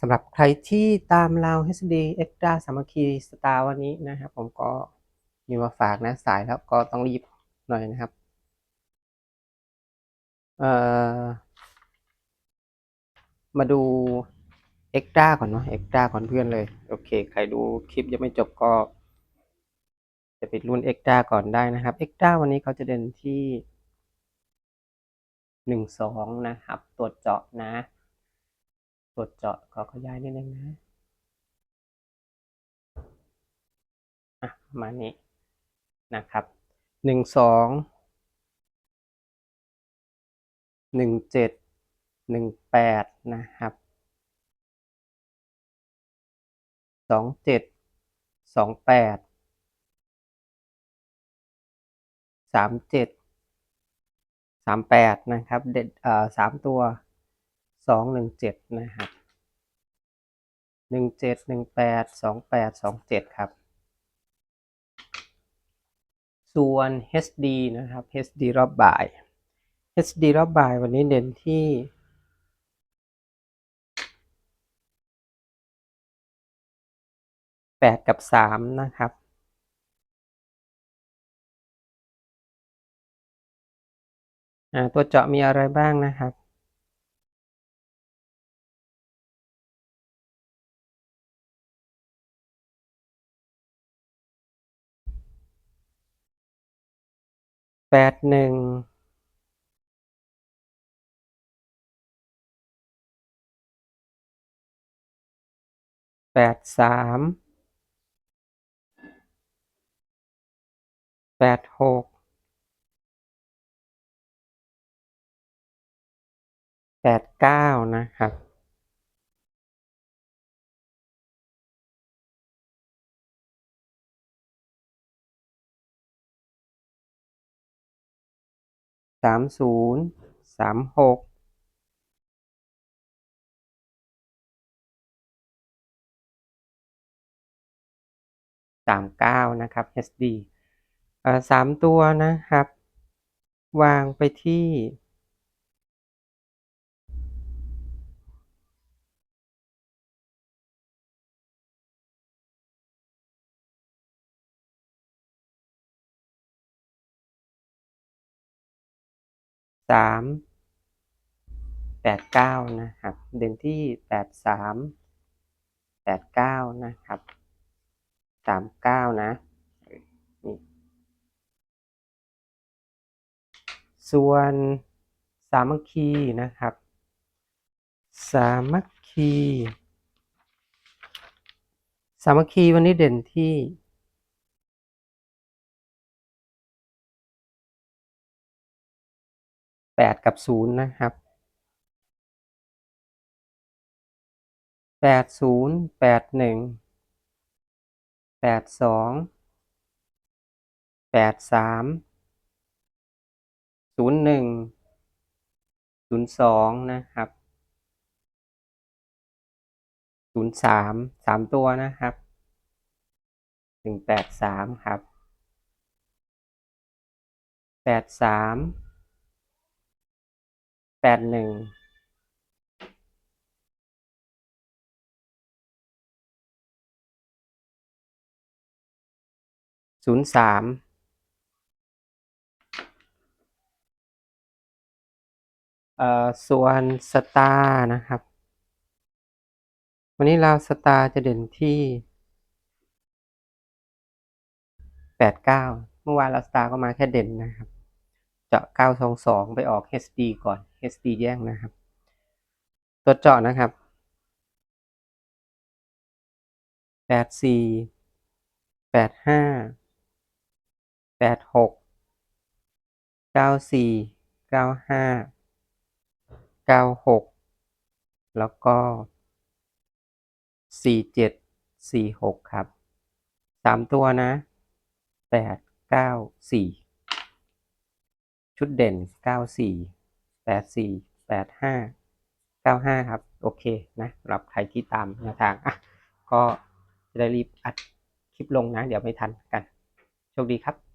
สำหรับใครที่ตามเรา HD Extra สามัคคีสตาร์วันนี้นะครับผมก็มีมาฝากนะสายแล้วก็ต้องรีบหน่อยนะครับเอ่อมาดู Extra ก่อนเนาะ Extra ก่อนเพื่อนเลย โอเค ใครดูคลิปยังไม่จบก็ จะไปรุ่น Extra ก่อนได้นะครับ Extra วันนี้เขาจะเด่นที่หนึ่งสองนะครับ ตรวจเจาะนะ ตรวจเจาะขอขยายนิดนึงนะอะมานี้นะครับหนึ่งสองหนึ่งเจ็ดหนึ่งแปดนะครับสองเจ็ดสองแปดสามเจ็ดสามแปดนะครับเด็ดเอ่อสามตัว สองหนึ่งเจ็ดนะครับหนึ่งเจ็ดหนึ่งแปดสองแปดสองเจ็ดครับ ส่วน HD นะครับ HD รอบบ่าย HD รอบบ่ายวันนี้เด่นที่แปดกับสามนะครับตัวเจาะมีอะไรบ้างนะครับ แปดหนึ่งแปดสามแปดหกแปดเก้านะครับ สามศูนย์สามหกสามเก้านะครับ HD เอ่อสามตัวนะครับ วางไปที่ สามแปดเก้านะครับ เด่นที่แปดสามแปดเก้านะครับสามเก้านะนี่ส่วนสามัคคีนะครับ สามัคคี สามัคคีวันนี้เด่นที่ แปดกับศูนย์นะครับแปดศูนย์แปดหนึ่งแปดสองแปดสามศูนย์หนึ่งศูนย์สองนะครับศูนย์สามสามตัวนะครับหนึ่งแปดสามครับแปดสาม แปดหนึ่งศูนย์สามเอ่อส่วนสตาร์นะครับ วันนี้เราสตาร์จะเด่นที่แปดเก้าเมื่อวานเราสตาร์ก็มาแค่เด่นนะครับ เจาะเก้าสองสองไปออก HD ก่อน HD แย่งนะครับ ตัวเจาะนะครับแปดสี่แปดห้าแปดหกเก้าสี่เก้าห้าเก้าหกแล้วก็สี่เจ็ดสี่หกครับสามตัวนะแปดเก้าสี่ ชุดเด่น 94 84 85 95 ครับ โอเคนะสำหรับใครที่ตามแนวทางอะก็จะได้รีบอัดคลิปลงนะ เดี๋ยวไม่ทันกัน โชคดีครับ